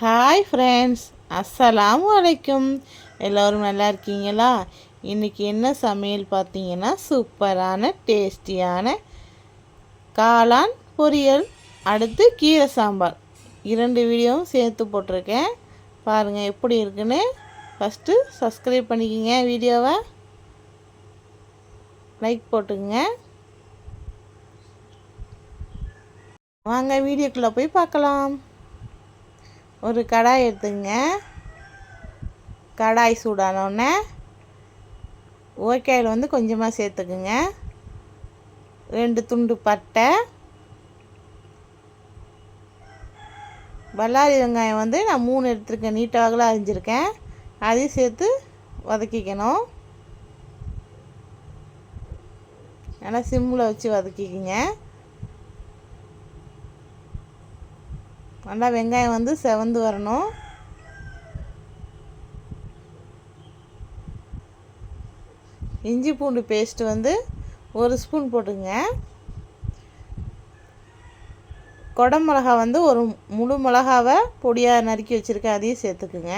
Hi friends அஸ்ஸலாம் வலைக்கும் எல்லோரும் நல்லா இருக்கீங்களா? இன்றைக்கி என்ன சமையல் பார்த்தீங்கன்னா சூப்பரான டேஸ்டியான காளான் பொரியல் அடுத்து கீரை சாம்பார். இரண்டு வீடியோவும் சேர்த்து போட்டிருக்கேன். பாருங்கள் எப்படி இருக்குன்னு. ஃபஸ்ட்டு சப்ஸ்கிரைப் பண்ணிக்கோங்க வீடியோவை. லைக் போட்டுங்க வாங்க வீடியோக்குள்ளே போய் பார்க்கலாம். ஒரு கடாய் எடுத்துங்க. கடாய் சூடானோடனே ஓக்காயில் வந்து கொஞ்சமாக சேர்த்துக்குங்க. ரெண்டு துண்டு பட்டை. பல்லாரி வெங்காயம் வந்து நான் மூணு எடுத்துருக்கேன். நீட்டாகலாம் அரிஞ்சிருக்கேன். அதையும் சேர்த்து வதக்கிக்கணும். நல்லா சிம்மில் வச்சு வதக்கிக்கிங்க. நல்லா வெங்காயம் வந்து செவந்து வரணும். இஞ்சி பூண்டு பேஸ்ட் வந்து ஒரு ஸ்பூன் போட்டுங்க. கொடை மிளகா வந்து ஒரு முழு மிளகாவை பொடியாக நறுக்கி வச்சுருக்கேன் அதையும் சேர்த்துக்குங்க.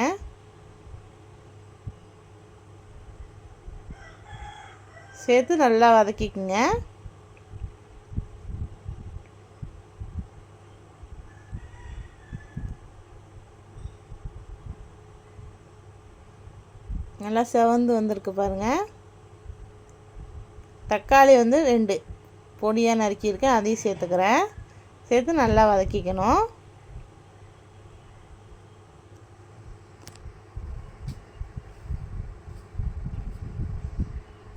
சேர்த்து நல்லா வதக்கிக்குங்க. நல்லா செவந்து வந்திருக்கு பாருங்கள் தக்காளி வந்து ரெண்டு. பொடியாக நறுக்கியிருக்கேன் அதையும் சேர்த்துக்கிறேன். சேர்த்து நல்லா வதக்கிக்கணும்.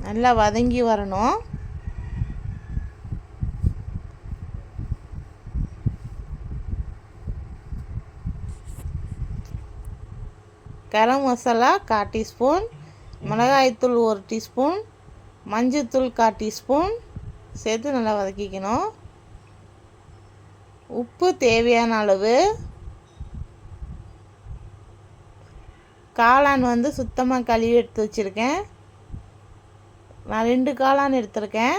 நல்லா வதங்கி வரணும். கரம் மசாலா கால் டீஸ்பூன் மிளகாய்த்தூள் ஒரு டீஸ்பூன் மஞ்சத்தூள் கால் டீஸ்பூன் சேர்த்து நல்லா வதக்கிக்கணும். உப்பு தேவையான அளவு. காளான் வந்து சுத்தமாக கழுவி எடுத்து வச்சுருக்கேன். நான் ரெண்டு காளான் எடுத்திருக்கேன்.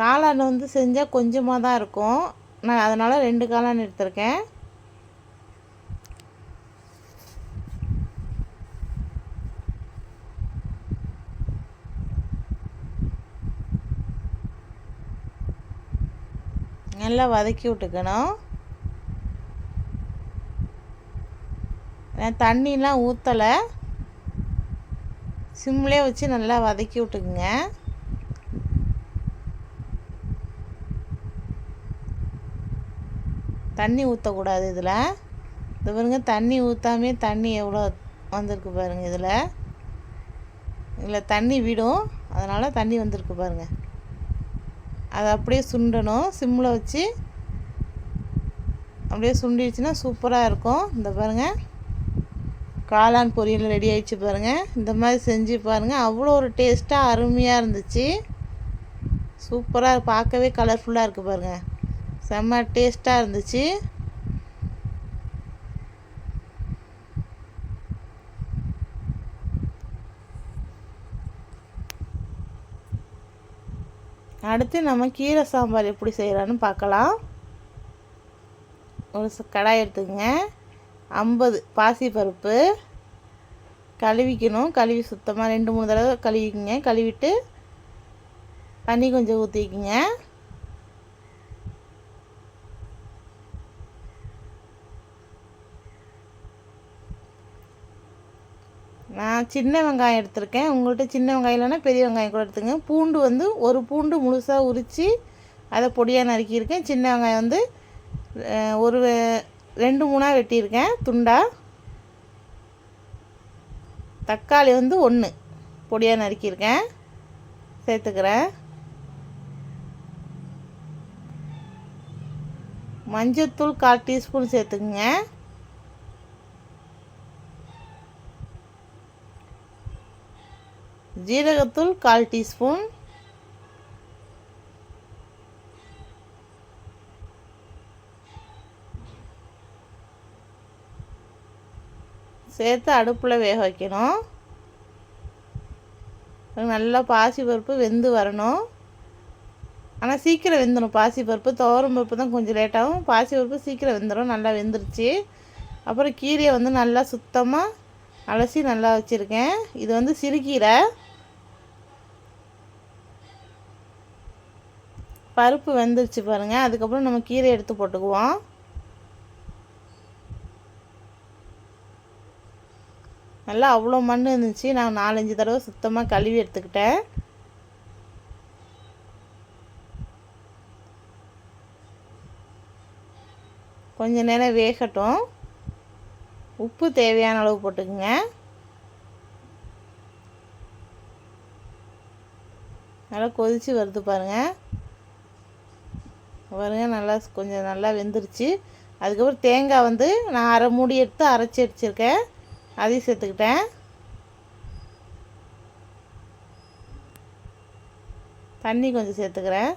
காளான் வந்து செஞ்சால் கொஞ்சமாக தான் இருக்கும். நான் அதனால் ரெண்டு காளான் எடுத்திருக்கேன். நல்லா வதக்கி விட்டுக்கணும். நான் தண்ணிலாம் ஊற்றலை சிம்லேயே வச்சு நல்லா வதக்கி விட்டுக்குங்க. தண்ணி ஊற்றக்கூடாது இதில். இது பாருங்க தண்ணி ஊற்றாமே தண்ணி எவ்வளோ வந்திருக்கு பாருங்கள் இதில். இதில் தண்ணி விடும். அதனால் தண்ணி வந்திருக்கு பாருங்கள் அதை அப்படியே சுண்டணும். சிம்மில் வச்சு அப்படியே சுண்டிடுச்சுன்னா சூப்பராக இருக்கும். இந்த பாருங்கள் காளான் பொரியல் ரெடி ஆகிடுச்சு பாருங்கள் இந்த மாதிரி செஞ்சு பாருங்கள் அவ்வளோ ஒரு டேஸ்ட்டாக அருமையாக இருந்துச்சு. சூப்பராக பார்க்கவே கலர்ஃபுல்லாக இருக்குது பாருங்கள் செம்ம டேஸ்ட்டாக இருந்துச்சு. அடுத்து நம்ம கீரை சாம்பார் எப்படி செய்கிறான்னு பார்க்கலாம். ஒரு கடாய் எடுத்துக்கங்க. ஐம்பது பாசிப்பருப்பு கழுவிக்கணும். கழுவி சுத்தமாக ரெண்டு மூணு தடவை கழுவிக்குங்க. கழுவிட்டு தண்ணி கொஞ்சம் ஊற்றிக்குங்க நான் சின்ன வெங்காயம் எடுத்திருக்கேன். உங்கள்கிட்ட சின்ன வெங்காயம் இல்லைன்னா பெரிய வெங்காயம் கூட எடுத்துங்க பூண்டு வந்து ஒரு பூண்டு முழுசாக உரித்து அதை பொடியாக நறுக்கியிருக்கேன். சின்ன வெங்காயம் வந்து ஒரு ரெண்டு மூணாக வெட்டியிருக்கேன். துண்டாக தக்காளி வந்து ஒன்று பொடியாக நறுக்கியிருக்கேன். சேர்த்துக்கிறேன். மஞ்சத்தூள் கால் டீஸ்பூன் சேர்த்துக்குங்க. ஜீரகத்தூள் கால் டீஸ்பூன். சேர்த்து அடுப்பில் வேக வைக்கணும். நல்லா பாசி பருப்பு வெந்து வரணும். ஆனால் சீக்கிரம் வெந்துடும் பாசி பருப்பு துவரம் பருப்பு தான் கொஞ்சம் லேட்டாகும் பாசி பருப்பு சீக்கிரம் வெந்துடும் நல்லா வெந்துருச்சு. அப்புறம் கீரையை வந்து நல்லா சுத்தமாக அலசி நல்லா வச்சுருக்கேன். இது வந்து சிறுகீரை. பருப்பு வெந்துருச்சு பாருங்கள் அதுக்கப்புறம் நம்ம கீரை எடுத்து போட்டுக்குவோம். நல்லா அவ்வளோ மண் இருந்துச்சு. நான் நாலஞ்சு தடவை சுத்தமாக கழுவி எடுத்துக்கிட்டேன். கொஞ்ச நேரம் வேகட்டும். உப்பு தேவையான அளவு போட்டுக்குங்க. நல்லா கொதித்து வருது பாருங்கள் பாருங்க நல்லா கொஞ்சம் நல்லா வெந்துருச்சு. அதுக்கப்புறம் தேங்காய் வந்து நான் அரை மூடி எடுத்து அரைச்சி அடிச்சிருக்கேன் அதையும் சேர்த்துக்கிட்டேன். தண்ணி கொஞ்சம் சேர்த்துக்கிறேன்.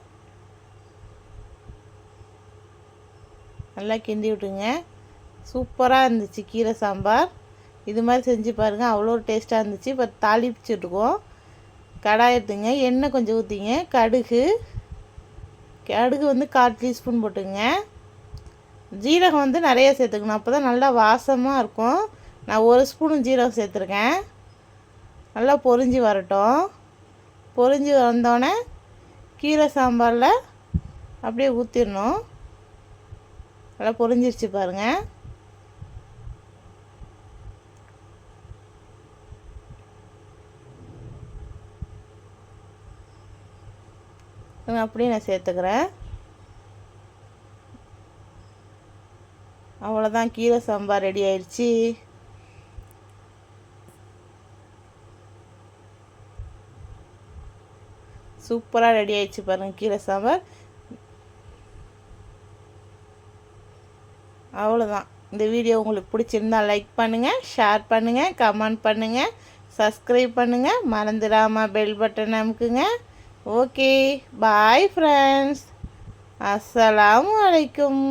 நல்லா கிண்டி விட்டுங்க. சூப்பராக இருந்துச்சு கீரை சாம்பார். இது மாதிரி செஞ்சு பாருங்கள் அவ்வளோ டேஸ்ட்டாக இருந்துச்சு. இப்போ தாளிச்சு விட்டுக்குவோம் கடாய் எடுத்துங்க எண்ணெய் கொஞ்சம் ஊற்றிங்க கடுகு கடுகு வந்து கால் டீஸ்பூன் போட்டுங்க. ஜீரகம் வந்து நிறைய சேர்த்துக்கணும். அப்போ தான் நல்லா வாசமாக இருக்கும். நான் ஒரு ஸ்பூனும் ஜீரகம் சேர்த்துருக்கேன். நல்லா பொரிஞ்சு வரட்டும். பொரிஞ்சு வந்தோடனே கீரை சாம்பாரில் அப்படியே ஊற்றிடணும் நல்லா பொரிஞ்சிருச்சு பாருங்கள் அப்படியே நான் சேர்த்துக்கிறேன். அவ்வளோதான் கீரை சாம்பார் ரெடி ஆயிடுச்சு. சூப்பராக ரெடி ஆயிடுச்சு பாருங்கள் கீரை சாம்பார். அவ்வளோதான் இந்த வீடியோ உங்களுக்கு பிடிச்சிருந்தா லைக் பண்ணுங்கள் ஷேர் பண்ணுங்கள் கமெண்ட் பண்ணுங்கள் சப்ஸ்கிரைப் பண்ணுங்கள் மறந்துடாமல் பெல் பட்டன் அமுக்குங்க. ஓகே பாய் ஃப்ரெண்ட்ஸ் அஸ்ஸலாமு அலைக்கும்